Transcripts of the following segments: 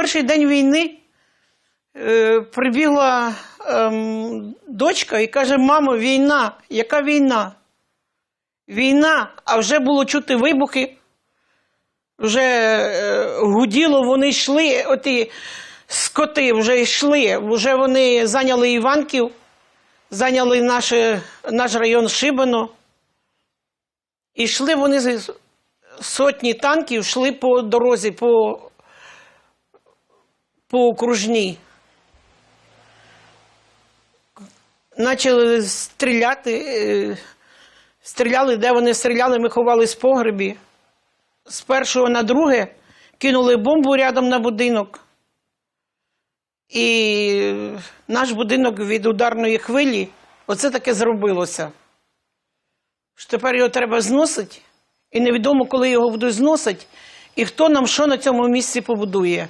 перший день війни е, прибігла ем, дочка і каже: мамо, війна, яка війна? Війна, а вже було чути вибухи, вже е, гуділо, вони йшли, оті скоти вже йшли, вже вони зайняли Іванків, зайняли наше, наш район Шибано. І йшли вони сотні танків, йшли по дорозі, по, по окружній. Почали стріляти. е, Стріляли, де вони стріляли, ми ховались в погребі. З першого на друге кинули бомбу рядом на будинок. І наш будинок від ударної хвилі, оце таке зробилося. Що тепер його треба зносити, і невідомо, коли його будуть зносити, і хто нам що на цьому місці побудує.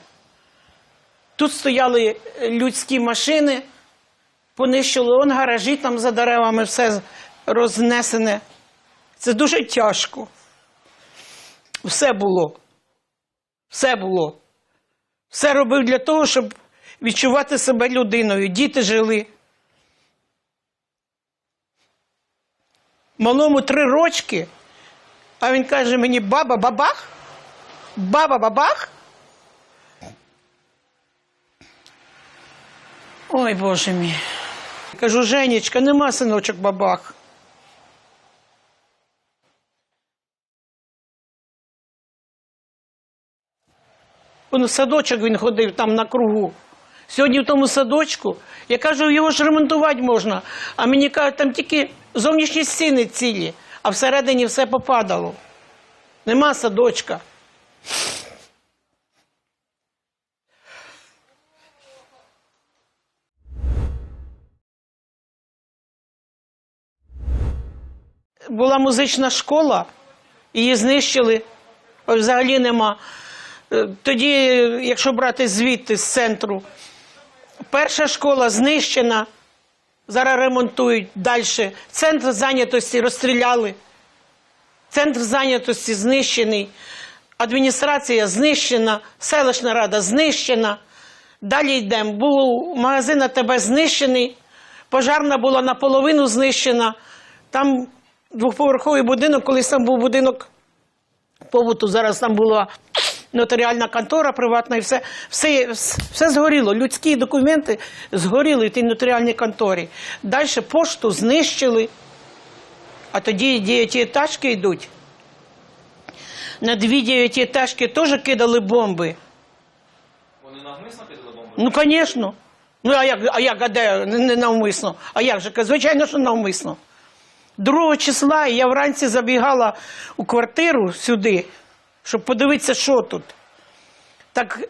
Тут стояли людські машини, понищили он гаражі там за деревами, все рознесене. Це дуже тяжко. Все було. Все було. Все робив для того, щоб відчувати себе людиною. Діти жили. Малому три рочки, а він каже мені: баба бабах? Баба бабах? Ой, Боже мій. Кажу, Женечка, нема синочок бабах. Он в садочок він ходив там на кругу. Сьогодні в тому садочку, я кажу, його ж ремонтувати можна. А мені кажуть, там тільки зовнішні стіни цілі, а всередині все попадало. Нема садочка. Була музична школа, її знищили, взагалі нема. Е, Тоді, якщо брати звідти з центру, перша школа знищена, зараз ремонтують далі. Центр зайнятості розстріляли. Центр зайнятості знищений, адміністрація знищена, селищна рада знищена. Далі йдемо. Був магазин АТБ знищений, пожарна була наполовину знищена. Там двохповерховий будинок, колись там був будинок побуту, зараз там була нотаріальна контора приватна і все, все, все згоріло. Людські документи згоріли в тій нотаріальній конторі. Далі пошту знищили, а тоді дев'ятиэтажки йдуть. На дві дев'ятиэтажки теж кидали бомби. Вони навмисно кидали бомби? Ну, звісно. Ну, а як, а як, а де не навмисно? А як же? Звичайно, що навмисно. 2 числа я вранці забігала у квартиру сюди, щоб подивитися, що тут. Так е,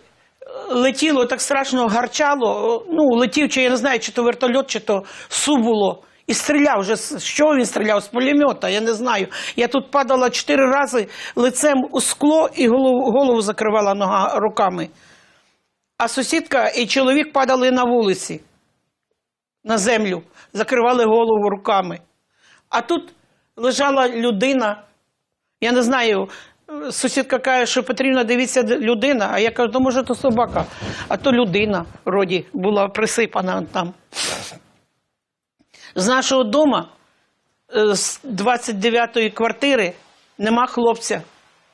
летіло, так страшно гарчало. Ну, летів, чи я не знаю, чи то вертольот, чи то су було. І стріляв вже. З що він стріляв? З пулемета, я не знаю. Я тут падала чотири рази лицем у скло і голову, голову закривала нога руками. А сусідка і чоловік падали на вулиці, на землю, закривали голову руками. А тут лежала людина. Я не знаю, сусідка каже, що потрібно дивитися людина, а я кажу, то може то собака, а то людина вроді була присипана там. З нашого дому, е, з 29-ї квартири, нема хлопця.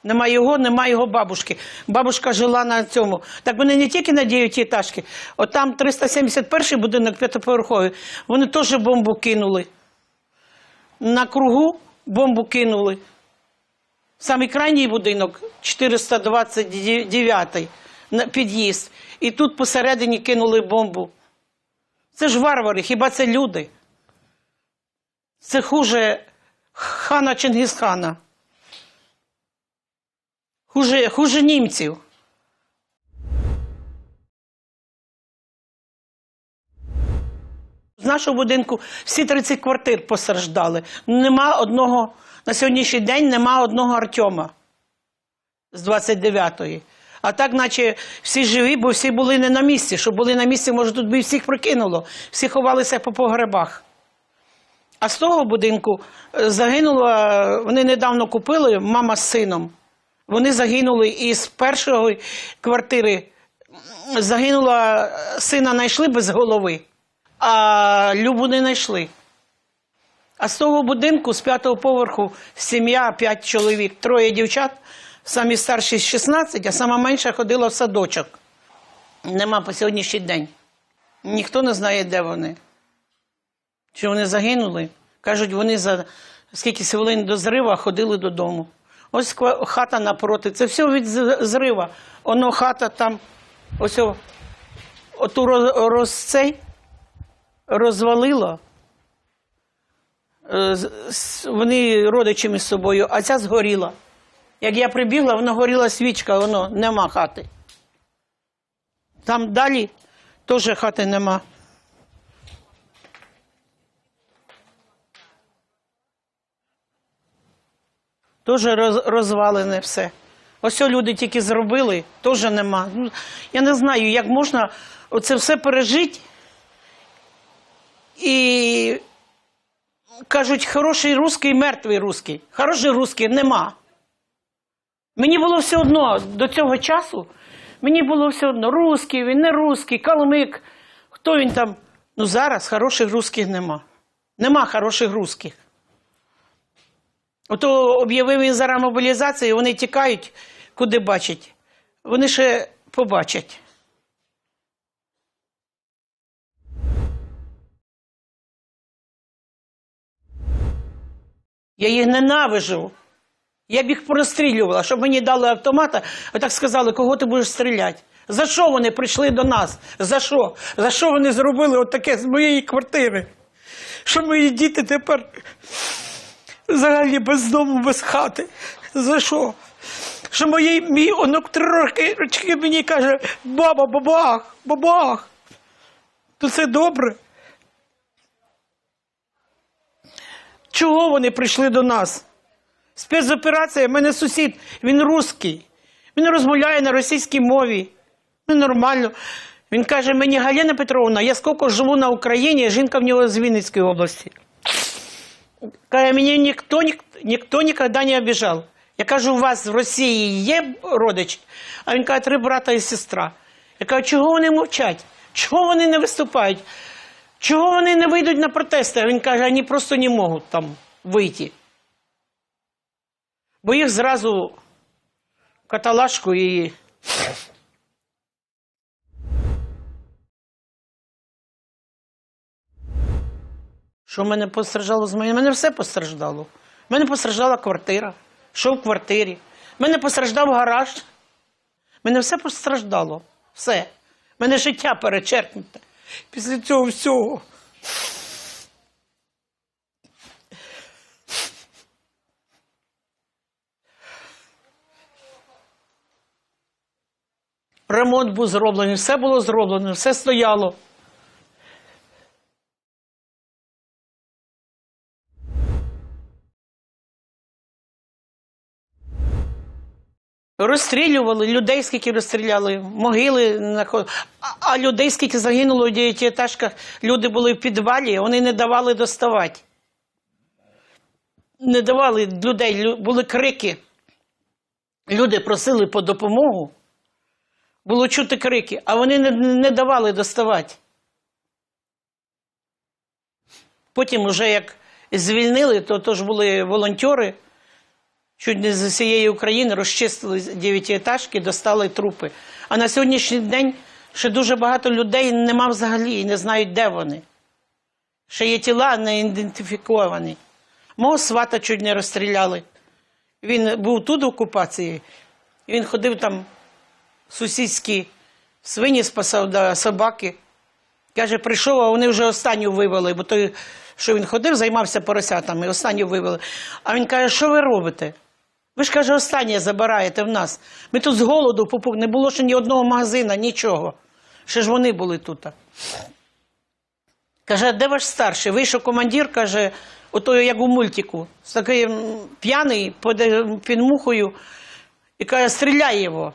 Нема його, нема його бабушки. Бабушка жила на цьому. Так вони не тільки на дев'ятиэтажки, от там 371 будинок п'ятиповерховий, вони теж бомбу кинули. На кругу бомбу кинули. Самий крайній будинок 429 на під'їзд. І тут посередині кинули бомбу. Це ж варвари, хіба це люди? Це хуже хана Чингісхана. Хуже, хуже німців. З нашого будинку всі 30 квартир постраждали. Нема одного, на сьогоднішній день нема одного Артема з 29-ї. А так, наче всі живі, бо всі були не на місці. Щоб були на місці, може, тут би всіх прикинуло. Всі ховалися по погребах. А з того будинку е, загинула, вони недавно купили мама з сином. Вони загинули із першої квартири. загинула сина знайшли без голови, а Любу не знайшли. А з того будинку, з п'ятого поверху, сім'я, п'ять чоловік, троє дівчат, самі старші 16, а сама менша ходила в садочок. Нема по сьогоднішній день. Ніхто не знає, де вони. Чи вони загинули? Кажуть, вони за скільки хвилин до зрива ходили додому. Ось хата напроти. Це все від зрива. Воно хата там, ось оту роз, роз, цей, розвалило. Е, Вони родичі між собою, а ця згоріла. Як я прибігла, воно горіла свічка, воно нема хати. Там далі теж хати нема. Теж роз, розвалене все. Ось люди тільки зробили, теж нема. Ну, я не знаю, як можна оце все пережити. І кажуть, хороший русський, мертвий русський. Хороший русський нема. Мені було все одно до цього часу, мені було все одно, русський він, не русський, калмик, хто він там. Ну зараз хороших русських нема. Нема хороших русських. Ото об'явив він зараз мобілізацію, вони тікають, куди бачать. Вони ще побачать. Я їх ненавижу. Я б їх прострілювала, щоб мені дали автомата, так сказали, кого ти будеш стріляти. За що вони прийшли до нас? За що? За що вони зробили отаке з моєї квартири? Що мої діти тепер взагалі без дому, без хати. За що? Що моїй, мій онук три роки мені каже, баба, бабах, бабах. То це добре. Чого вони прийшли до нас? Спецоперація, в мене сусід, він русський. Він розмовляє на російській мові. Ну, нормально. Він каже, мені Галина Петровна, я скільки живу на Україні, жінка в нього з Вінницької області. Каже, мені ніхто, ніхто ніколи не обіжав. Я кажу, у вас в Росії є родич? А він каже, три брата і сестра. Я кажу, чого вони мовчать? Чого вони не виступають? Чого вони не вийдуть на протести? Він каже, вони просто не можуть там вийти. Бо їх зразу в каталажку і. Що мене постраждало з мене? мене все постраждало. Мене постраждала квартира. Що в квартирі? Мене постраждав гараж. Мене все постраждало. Все. Мене життя перечеркнуте. Після цього всього. Ремонт був зроблений, все було зроблено, все стояло. Розстрілювали людей, скільки розстріляли, могили наход- а, людей, скільки загинуло в дев'ятиэтажках, люди були в підвалі, вони не давали доставати. Не давали людей, були крики. Люди просили по допомогу. Було чути крики, а вони не, не давали доставати. Потім, уже як звільнили, то, то ж були волонтери, чуть не з усієї України розчистили дев'ятиэтажки, достали трупи. А на сьогоднішній день ще дуже багато людей нема взагалі і не знають, де вони. Ще є тіла не ідентифіковані. Мого свата чуть не розстріляли. Він був тут в окупації, він ходив там сусідські свині спасав да, собаки. Каже, прийшов, а вони вже останню вивели, бо той, що він ходив, займався поросятами, останню вивели. А він каже, що ви робите? Ви ж каже, останнє забираєте в нас. Ми тут з голоду попук, не було ще ні одного магазина, нічого. Ще ж вони були тут. Каже, де ваш старший? Вийшов командир, каже, ото як у мультику, з таким п'яний під, мухою, і каже, стріляй його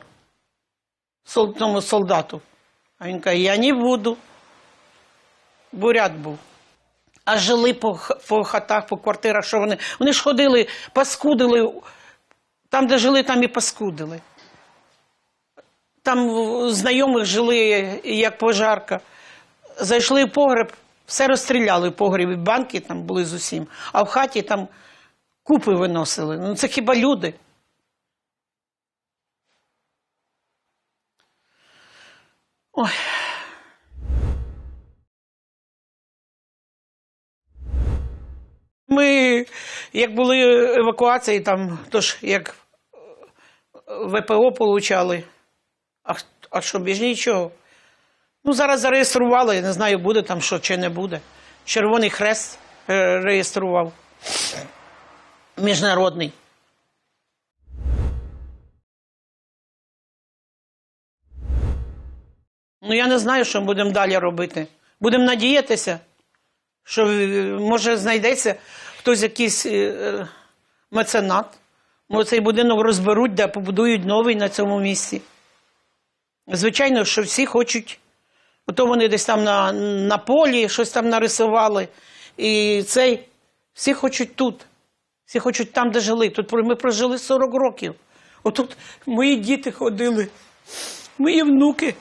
тому солдату. А він каже, я не буду. Бурят був. А жили по, по хатах, по квартирах, що вони. Вони ж ходили, паскудили. Там, де жили, там і паскудили. Там знайомих жили як пожарка. Зайшли в погреб, все розстріляли в погребі, банки там були з усім, а в хаті там купи виносили. Ну це хіба люди? Ой. Ми, як були евакуації, там, то ж як ВПО получали, а, а що, більш нічого. Ну, зараз зареєстрували, я не знаю, буде там що чи не буде. Червоний хрест е, реєстрував. Міжнародний. Ну, я не знаю, що будемо далі робити. Будемо надіятися, що е, може знайдеться хтось якийсь е, меценат. Може, цей будинок розберуть, де побудують новий на цьому місці. Звичайно, що всі хочуть. Ото вони десь там на, на полі щось там нарисували. І цей, всі хочуть тут. Всі хочуть там, де жили. Тут ми прожили 40 років. Отут мої діти ходили, мої внуки.